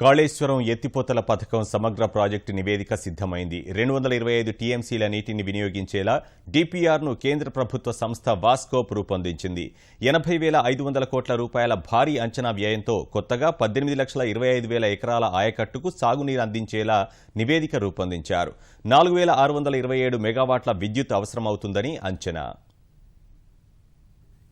కాళేశ్వరం ఎత్తిపోతల పథకం సమగ్ర ప్రాజెక్టు నివేదిక సిద్ధమైంది. రెండు వందల ఇరవై ఐదు టీఎంసీల నీటిని వినియోగించేలా డిపిఆర్ను కేంద్ర ప్రభుత్వ సంస్థ వాస్కోప్ రూపొందించింది. ఎనభై వేల ఐదు వందల కోట్ల రూపాయల భారీ అంచనా వ్యయంతో కొత్తగా పద్దెనిమిది లక్షల ఇరవై ఐదు వేల ఎకరాల ఆయకట్టుకు సాగునీరు అందించేలా నివేదిక రూపొందించారు. నాలుగు వేల ఆరు వందల ఇరవై ఏడు మెగావాట్ల విద్యుత్ అవసరమవుతుందని అంచనా.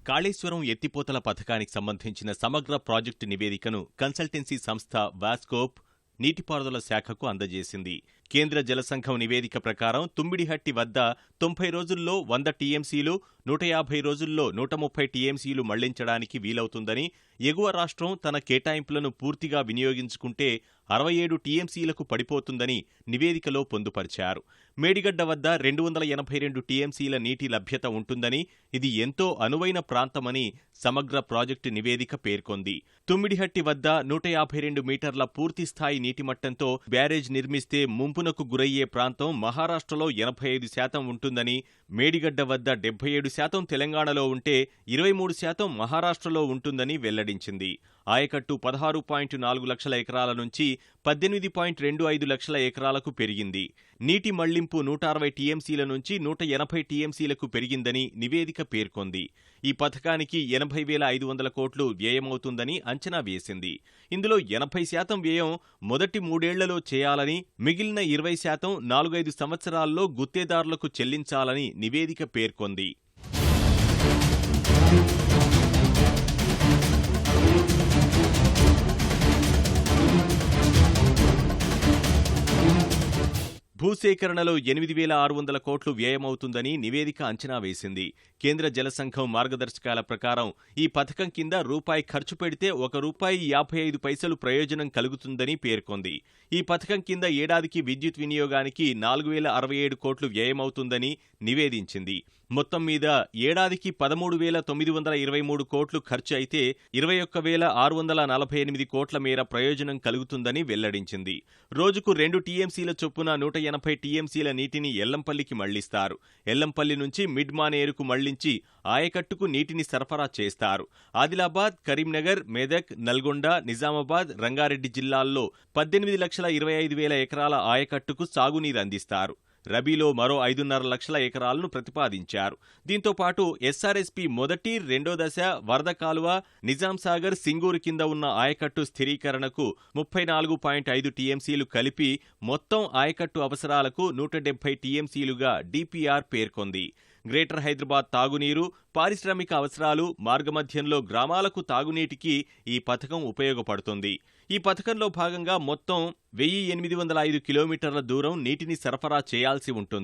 కాళేశ్వరం ఎత్తిపోతల పథకానికి సంబంధించిన సమగ్ర ప్రాజెక్టు నివేదికను కన్సల్టెన్సీ సంస్థ వాస్కోప్ నీటిపారుదల శాఖకు అందజేసింది. కేంద్ర జలసంఘం నివేదిక ప్రకారం తుమ్మిడిహట్టి వద్ద తొంభై రోజుల్లో వంద టీఎంసీలు నూట యాభై రోజుల్లో నూట ముప్పై టీఎంసీలు మళ్ళించడానికి వీలవుతుందని ఎగువ రాష్ట్రం తన కేటాయింపులను పూర్తిగా వినియోగించుకుంటే అరవై ఏడు టీఎంసీలకు పడిపోతుందని నివేదికలో పొందుపరిచారు. మేడిగడ్డ వద్ద రెండు వందల ఎనభై రెండు టీఎంసీల నీటి లభ్యత ఉంటుందని ఇది ఎంతో అనువైన ప్రాంతమని సమగ్ర ప్రాజెక్టు నివేదిక పేర్కొంది. తుమ్మిడిహట్టి వద్ద నూట యాభై రెండు మీటర్ల పూర్తి స్థాయి నీటి మట్టంతో బ్యారేజ్ నిర్మిస్తే ముంపునకు గురయ్యే ప్రాంతం మహారాష్ట్రలో ఎనభై ఐదు శాతం ఉంటుందని మేడిగడ్డ వద్ద డెబ్బై ఏడు శాతం తెలంగాణలో ఉంటే ఇరవై మూడు శాతం మహారాష్ట్రలో ఉంటుందని వెల్లడించింది. ఆయకట్టు పదహారు పాయింట్ నాలుగు లక్షల ఎకరాల నుంచి పద్దెనిమిది పాయింట్ రెండు ఐదు లక్షల ఎకరాలకు పెరిగింది. నీటి మళ్ళింపు నూట అరవై టీఎంసీల నుంచి నూట ఎనభై టీఎంసీలకు పెరిగిందని నివేదిక పేర్కొంది. ఈ పథకానికి ఎనభై వేల ఐదు వందల కోట్లు వ్యయమవుతుందని అంచనా వేసింది. ఇందులో ఎనభై శాతం వ్యయం మొదటి మూడేళ్ళలో చేయాలని మిగిలిన ఇరవై శాతం నాలుగైదు సంవత్సరాల్లో గుత్తేదారులకు చెల్లించాలని నివేదిక పేర్కొంది. Thank you. భూసేకరణలో ఎనిమిది వేల ఆరు వందల కోట్లు వ్యయమవుతుందని నివేదిక అంచనా వేసింది. కేంద్ర జలసంఘం మార్గదర్శకాల ప్రకారం ఈ పథకం కింద రూపాయి ఖర్చు పెడితే ఒక రూపాయి యాభై ఐదు పైసలు ప్రయోజనం కలుగుతుందని పేర్కొంది. ఈ పథకం కింద ఏడాదికి విద్యుత్ వినియోగానికి నాలుగు వేల అరవై ఏడు కోట్లు వ్యయమవుతుందని నివేదించింది. మొత్తం మీద ఏడాదికి పదమూడు వేల తొమ్మిది వందల ఇరవై మూడు కోట్లు ఖర్చు అయితే ఇరవై ఒక్క వేల ఆరు వందల నలభై ఎనిమిది కోట్ల మేర ప్రయోజనం కలుగుతుందని వెల్లడించింది. రోజుకు రెండు టీఎంసీల చొప్పున నూట ఎనభై టీఎంసీల నీటిని ఎల్లంపల్లికి మళ్ళిస్తారు. ఎల్లంపల్లి నుంచి మిడ్ మానేరుకు మళ్ళించి ఆయకట్టుకు నీటిని సరఫరా చేస్తారు. ఆదిలాబాద్ కరీంనగర్ మెదక్ నల్గొండ నిజామాబాద్ రంగారెడ్డి జిల్లాల్లో పద్దెనిమిది లక్షల ఇరవై ఐదు వేల ఎకరాల ఆయకట్టుకు సాగునీరు అందిస్తారు. రబీలో మరో ఐదున్నర లక్షల ఎకరాలను ప్రతిపాదించారు. దీంతో పాటు ఎస్ఆర్ఎస్పీ మొదటి రెండో దశ వరద కాలువ నిజాం సాగర్ సింగూరు కింద ఉన్న ఆయకట్టు స్థిరీకరణకు ముప్పై నాలుగు పాయింట్ ఐదు టీఎంసీలు కలిపి మొత్తం ఆయకట్టు అవసరాలకు నూట డెబ్బై టీఎంసీలుగా డిపిఆర్ పేర్కొంది. గ్రేటర్ హైదరాబాద్ తాగునీరు పారిశ్రామిక అవసరాలు మార్గమధ్యంలో గ్రామాలకు తాగునీటికి ఈ పథకం ఉపయోగపడుతుంది. ఈ పథకంలో భాగంగా మొత్తం వెయ్యి ఎనిమిది వందల ఐదు కిలోమీటర్ల దూరం నీటిని సరఫరా చేయాల్సి ఉంటుంది.